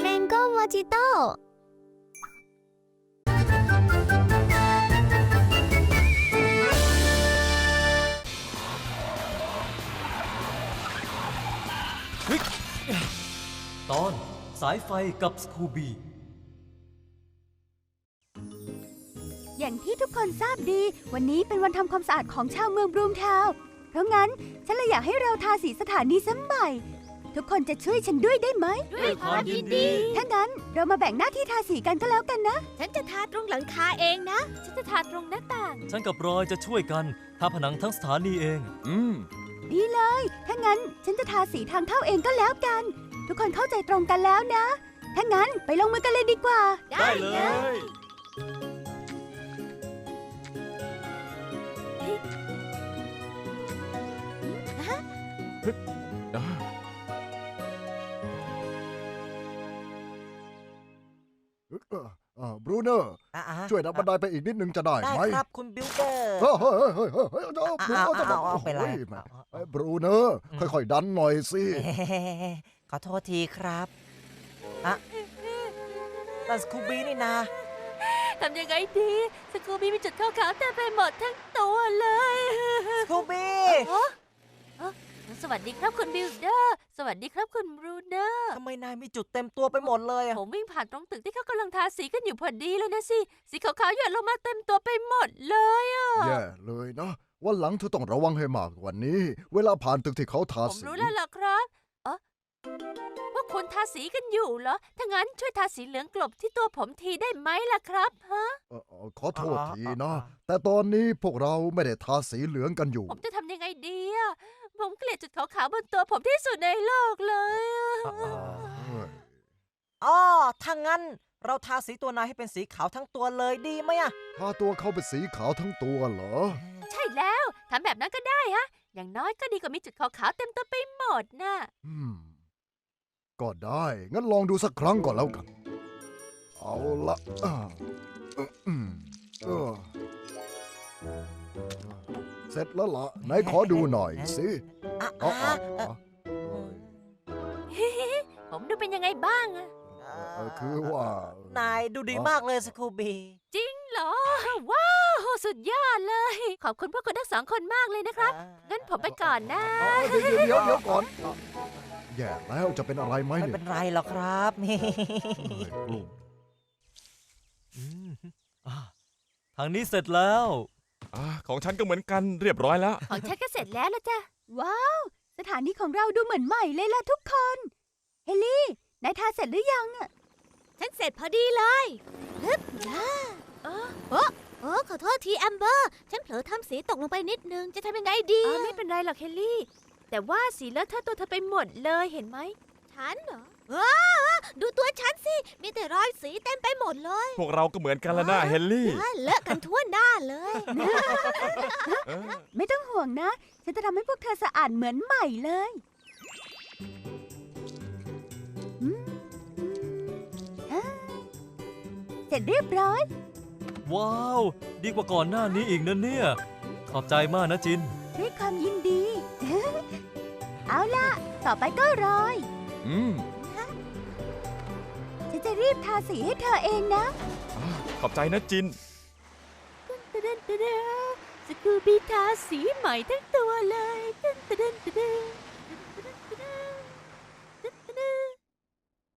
แมงโก้มอจิโต้ตอนสายไฟกับสคูบี อย่างที่ทุกคนทราบดี วันนี้เป็นวันทำความสะอาดของชาวเมืองบรูมทาวน์เพราะงั้น ฉันเลยอยากให้เราทาสีสถานีสมัย ทุกคนจะช่วยฉันด้วยได้ไหม ด้วยความยินดี ถ้างั้นเรามาแบ่งหน้าที่ทาสีกันก็แล้วกันนะ ฉันจะทาตรงหลังคาเองนะ ฉันจะทาตรงหน้าต่าง ฉันกับรอยจะช่วยกันทาผนังทั้งสถานีเอง อืม ดีเลย ถ้างั้นฉันจะทาสีทางเข้าเองก็แล้วกัน ทุกคนเข้าใจตรงกันแล้วนะ ถ้างั้นไปลงมือกันเลยดีกว่า ได้เลย บรูเนอร์ อะอะช่วยดับบันไดไปอีกนิดนึงจะได้ได้ไหมครับคุณบิลเดอร์เฮ้ยเฮ้ยเฮ้ยเฮ้ยเฮ้ยเจ้าบรูเนอร์จะเอาเอาไปเลยบรูเนอร์ ค่อยๆ ดันหน่อยสิขอโทษทีครับอะแต่สคูบี้นี่นะทำยังไงดี สกูบี้มีจุดขาวๆเต็มไปหมดทั้งตัวเลยสคูบี้ สวัสดีครับคุณบิลเดอร์ สวัสดีครับคุณบรูเนอร์ ทำไมนายมีจุดเต็มตัวไปหมดเลยอะผมวิ่งผ่านตรงตึกที่เขากำลังทาสีกันอยู่พอดีเลยนะสิ สีขาวๆหยดลงมาเต็มตัวไปหมดเลยอะแย่เลยนะวันหลังเธอต้องระวังให้มากกว่านี้ เวลาผ่านตึกที่เขาทาผมสีรู้แล้วล่ะครับเอ๋อว่าคุณทาสีกันอยู่เหรอ ถ้างั้นช่วยทาสีเหลืองกลบที่ตัวผมทีได้ไหมล่ะครับฮะ เอ่อเอ่อขอโทษทีนะ แต่ตอนนี้พวกเราไม่ได้ทาสีเหลืองกันอยู่ ผมจะทำยังไงดีอะ ผมเกลียดจุดขาวๆบนตัวผมที่สุดในโลกเลยอะเฮ้ยอ๋อถ้างั้นเราทาสีตัวนายให้เป็นสีขาวทั้งตัวเลยดีไหมอะทาตัวเขาเป็นสีขาวทั้งตัวเหรอ ใช่แล้วทำแบบนั้นก็ได้ฮะ อย่างน้อยก็ดีกว่ามีจุดขาวๆเต็มตัวไปหมดน่ะ อืม ก็ได้ งั้นลองดูสักครั้งก่อนแล้วกัน เอาละอ่าอืมเออ เสร็จแล้วละไหนขอดูหน่อยสิอะอ๋ออะอ๋อเอ่อเอ้ยผมดูเป็นยังไงบ้างอะเออคือว่า นายดูดีมากเลยสคูบี้จริงเหรอ ว้าว สุดยอดเลย ขอบคุณพวกคุณทั้งสองคนมากเลยนะครับ งั้นผมไปก่อนนะอ๋อเดี๋ยวเดี๋ยวเดี๋ยวก่อนอะแย่แล้วจะเป็นอะไรไหมไม่เนี่ยเป็นไรหรอกครับเฮ้ยกลุ่ม อืมอ่าทางนี้เสร็จแล้ว อ่าของฉันก็เหมือนกันเรียบร้อยแล้ว ของฉันก็เสร็จแล้วละจ้ะ ว้าว สถานีของเราดูเหมือนใหม่เลยล่ะทุกคน เฮลี่นายทาเสร็จหรือยังอะฉันเสร็จพอดีเลยฮึบย่าเออโอ้โอ้ขอโทษทีแอมเบอร์ ฉันเผลอทำสีตกลงไปนิดนึง จะทำยังไงดีอ๋อไม่เป็นไรหรอกเฮลลี่ แต่ว่าสีเลอะเทอะตัวเธอไปหมดเลยเห็นไหม ฉันเหรอว้าว ดูตัวฉันสิ มีแต่รอยสีเต็มไปหมดเลย พวกเราก็เหมือนกันแล้วนะเฮนรี่อ่าเลอะกันทั่วหน้าเลยเออไม่ต้องห่วงนะ ฉันจะทำให้พวกเธอสะอาดเหมือนใหม่เลยอืมอ่าเสร็จเรียบร้อย ว้าว ดีกว่าก่อนหน้านี้อีกนะเนี่ย ขอบใจมากนะจิน ด้วยความยินดี เอาล่ะ ต่อไปก็รอย อืมฉันจะรีบ ทาสีให้เธอเองนะอ่าขอบใจนะจินตะเดนตะเดนสกูบี้ทาสีใหม่ทั้งตัวเลยตะเดนตะเดน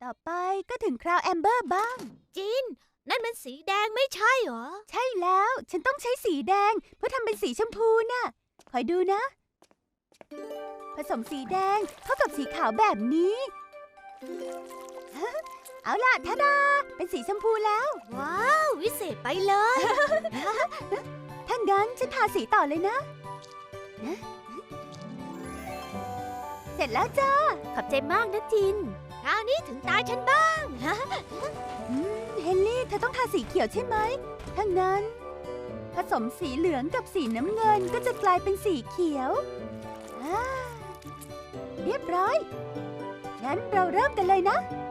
ต่อไปก็ถึงคราวแอมเบอร์บ้าง จิน นั่นมันสีแดงไม่ใช่เหรอ ใช่แล้ว ฉันต้องใช้สีแดง เพื่อทำเป็นสีชมพูน่ะ คอยดูนะ ผสมสีแดงเข้ากับสีขาวแบบนี้ฮะ เอาล่ะทาดา เป็นสีชมพูแล้ว ว้าว วิเศษไปเลย ถ้างั้นฉันทาสีต่อเลยนะนะเสร็จแล้วจ้า ขอบใจมากนะจิน คราวนี้ถึงตาฉันบ้างอืมเฮนรี่ เธอต้องทาสีเขียวใช่ไหมถ้างั้น ผสมสีเหลืองกับสีน้ำเงินก็จะกลายเป็นสีเขียวอ่าเรียบร้อย งั้นเราเริ่มกันเลยนะนะ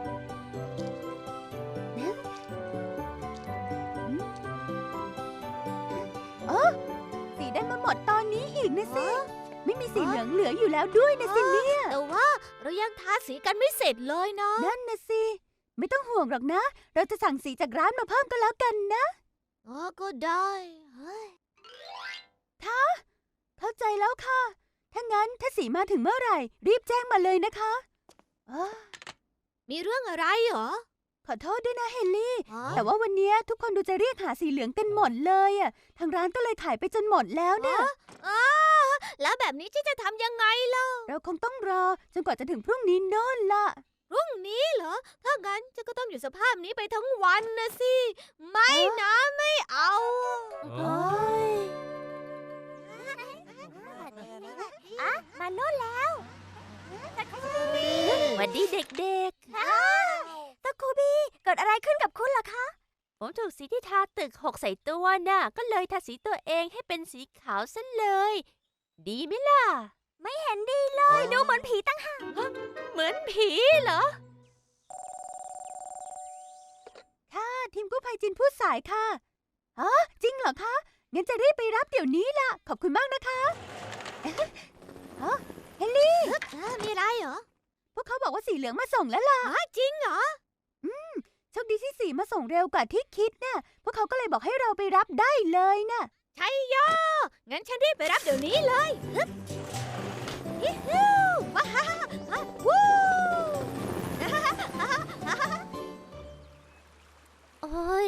นนี้อีกนะสิ ไม่มีสีเหลืองเหลืออยู่แล้วด้วยนะสิเนี่ยแต่ว่าเรายังทาสีกันไม่เสร็จเลยนะนั่นนะสิ ไม่ต้องห่วงหรอกนะ เราจะสั่งสีจากร้านมาเพิ่มก็แล้วกันนะอ๋อก็ได้เฮ้ยเข้าใจแล้วค่ะ ถ้างั้นถ้าสีมาถึงเมื่อไหร่ รีบแจ้งมาเลยนะคะอ้ามีเรื่องอะไรเหรอ ขอโทษด้วยนะเฮนรี่ อ๋อแต่ว่าวันเนี้ยทุกคนดูจะเรียกหาสีเหลืองกันหมดเลยอะ ทางร้านก็เลยขายไปจนหมดแล้วเนี่ยอ๋อ แล้วแบบนี้ฉันจะทำยังไงล่ะ เราคงต้องรอจนกว่าจะถึงพรุ่งนี้โน่นล่ะพรุ่งนี้เหรอ ถ้างั้นฉันก็ต้องอยู่สภาพนี้ไปทั้งวันนะสิ ไม่นะไม่เอาเอออะมาโน่นแล้วสวัสดีเด็กๆตะคูบี้เกิดอะไรขึ้นกับคุณล่ะคะ ผมถูกสีที่ทาตึกหกใส่ตัวน่ะ ก็เลยทาสีตัวเองให้เป็นสีขาวซะเลย ดีไหมล่ะ ไม่เห็นดีเลย ดูเหมือนผีตั้งหากเหมือนผีเหรอ ค่ะ ทีมกู้ภัยจินพูดสายค่ะอ๋อจริงเหรอคะ งั้นจะรีบไปรับเดี๋ยวนี้ล่ะ ขอบคุณมากนะคะเอ๊ะอ๋อเฮนรี่เอ้อมีอะไรเหรอ พวกเขาบอกว่าสีเหลืองมาส่งแล้วล่ะอ๋อจริงเหรอโชคดีที่สีมาส่งเร็วกว่าที่คิดน่ะ พวกเขาก็เลยบอกให้เราไปรับได้เลยน่ะใช่ย่อ งั้นฉันรีบไปรับเดี๋ยวนี้เลยฮึบฮิฮูว้าฮ่าฮ่าวู้โอ้ย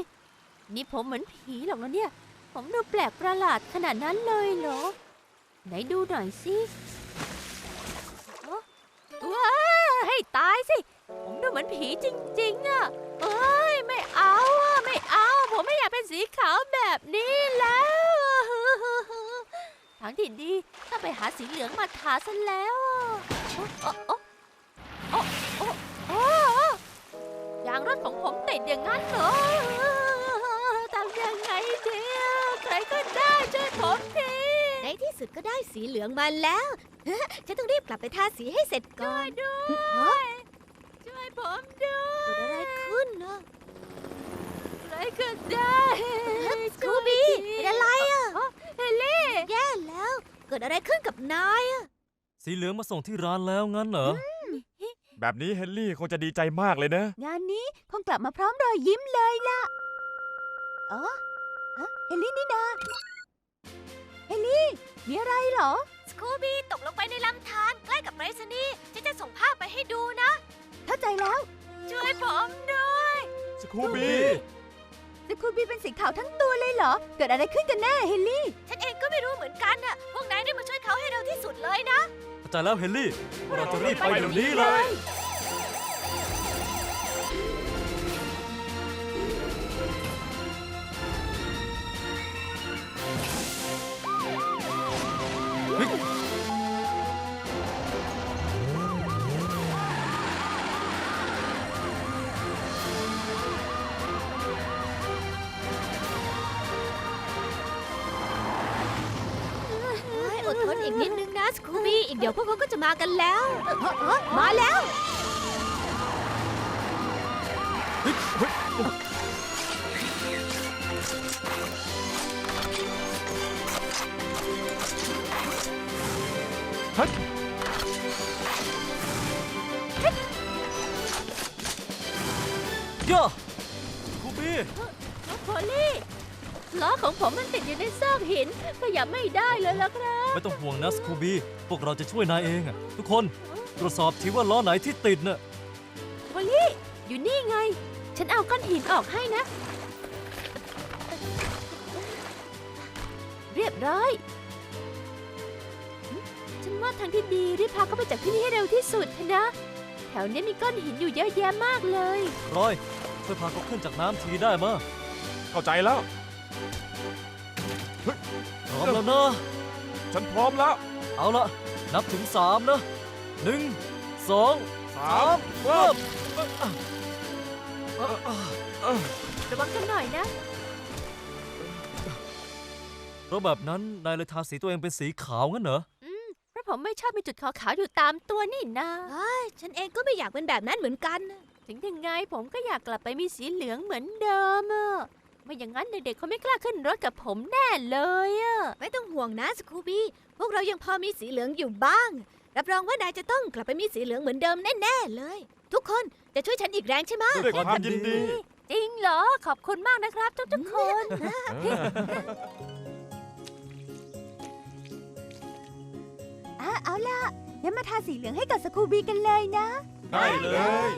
นี่ผมเหมือนผีหรอกนะเนี่ย ผมดูแปลกประหลาดขนาดนั้นเลยเหรอ ไหนดูหน่อยสิว้าให้ตายสิ ผมดูเหมือนผีจริงๆอะเอ้ย ไม่เอาอะ ไม่เอา ผมไม่อยากเป็นสีขาวแบบนี้แล้วางที่ดีถ้าไปหาสีเหลืองมาทาซะแล้วอะโอ๊ะโอ๊ะโอ๊ะโอ๊ะโอ๊ะยางรถของผมติดอย่างนั้นเหรอทำยังไงดีอะใครก็ได้ช่วยผมทีในที่สุดก็ได้สีเหลืองมาแล้วฉันต้องรีบกลับไปทาสีให้เสร็จก่อนด้วยช่วยผมด้วเกิดอะไรขึ้นนะใครก็ได้สกูบี้เป็นอะไรอะ เฮลลี่แย่แล้ว เกิดอะไรขึ้นกับนายอะสีเหลืองมาส่งที่ร้านแล้วงั้นเหรอ แบบนี้เฮนรี่คงจะดีใจมากเลยนะ งานนี้คงกลับมาพร้อมรอยยิ้มเลยล่ะอ๋อฮะเฮนรี่นี่นาเฮนรี่ มีอะไรเหรอ สกูบี้ตกลงไปในลำธารใกล้กับไปรษณีย์ฉันจะส่งภาพไปให้ดูนะ เข้าใจแล้ว ช่วยผมด้วย สคูบี้ สกูบี้เป็นสีขาวทั้งตัวเลยเหรอ เกิดอะไรขึ้นกันแน่เฮนรี่ เลยนะ เข้าใจแล้วเฮนรี่ว่าเราจะรีบไปเดี๋ยวนี้เลย เฮ้ยอดทนอีกนิดนึงนะ สกูบี้อีกเดี๋ยวพวกเขาก็จะมากันแล้วเอ้อเอ้อมาแล้วย่าคูบี้ โพลี่ล้อของผมมันติดอยู่ในซอกหินขยับไม่ได้เลยล่ะครับ ไม่ต้องห่วงนะสคูบี้พวกเราจะช่วยนายเองอะทุกคนตรวจสอบทีว่าล้อไหนที่ติดน่ะโพลี่อยู่นี่ไง ฉันเอาก้อนหินออกให้นะ เรียบร้อยหึฉันว่าทางที่ดีรีบพาเขาไปจากที่นี่ให้เร็วที่สุดเถอะนะ แถวนี้มีก้อนหินอยู่เยอะแยะมากเลย รอยช่วยพาเขาขึ้นจากน้ำทีได้มะเข้าใจแล้ว พร้อมแล้วนะ ฉันพร้อมแล้วเอาละนับถึงสามนะหนึ่งสองสามเริ่มระวังกันหน่อยนะ เพราะแบบนั้นนายเลยทาสีตัวเองเป็นสีขาวงั้นเหรอ อืมเพราะผมไม่ชอบมีจุดขาวๆอยู่ตามตัวนี่นาเฮ้ยฉันเองก็ไม่อยากเป็นแบบนั้นเหมือนกันน่ะถึงยังไงผมก็อยากกลับไปมีสีเหลืองเหมือนเดิมอะ ไม่อย่างนั้นเด็กๆเขาไม่กล้าขึ้นรถกับผมแน่เลยอะไม่ต้องห่วงนะสคูบี้พวกเรายังพอมีสีเหลืองอยู่บ้าง รับรองว่านายจะต้องกลับไปมีสีเหลืองเหมือนเดิมแน่ๆเลย ทุกคนจะช่วยฉันอีกแรงใช่ไหมด้วยความยินดี จริงเหรอขอบคุณมากนะครับทุกๆคน อะเอาล่ะงั้นมาทาสีเหลืองให้กับสกูบีกันเลยนะ ได้เลย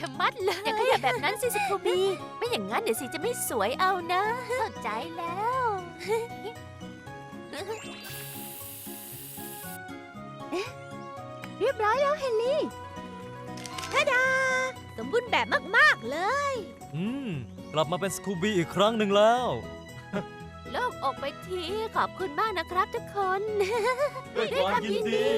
ชะมัดเลยอย่าขยับแบบนั้นสิสคูบี้ไม่อย่างนั้นเดี๋ยวสิจะไม่สวยเอานะเข้าใจแล้ว เรียบร้อยแล้วเฮนรี่ทาดา สมบูรณ์แบบมาก ๆ เลย อืม กลับมาเป็นสคูบี้อีกครั้งหนึ่งแล้ว โลกอกไปที ขอบคุณมากนะครับทุกคน ด้วยความยินดี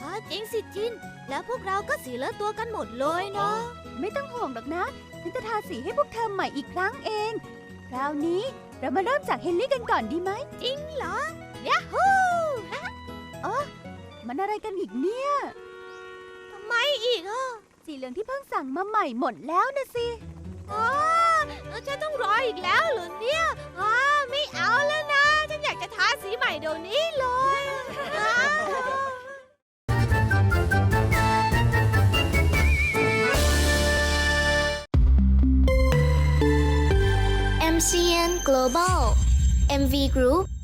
อ๋อจริงสิจิน แล้วพวกเราก็สีเหลืองตัวกันหมดเลยเนาะไม่ต้องห่วงหรอกนะฉันจะทาสีให้พวกเธอใหม่อีกครั้งเอง คราวนี้เรามาเริ่มจากเฮนรี่กันก่อนดีไหมจริงเหรอยาฮูมันอะไรกันอีกเนี่ยทำไมอีกอะสีเหลืองที่เพิ่งสั่งมาใหม่หมดแล้วนะสิอ๋อแล้วฉันต้องรออีกแล้วเหรอเนี่ยอ๋อไม่เอา MV Group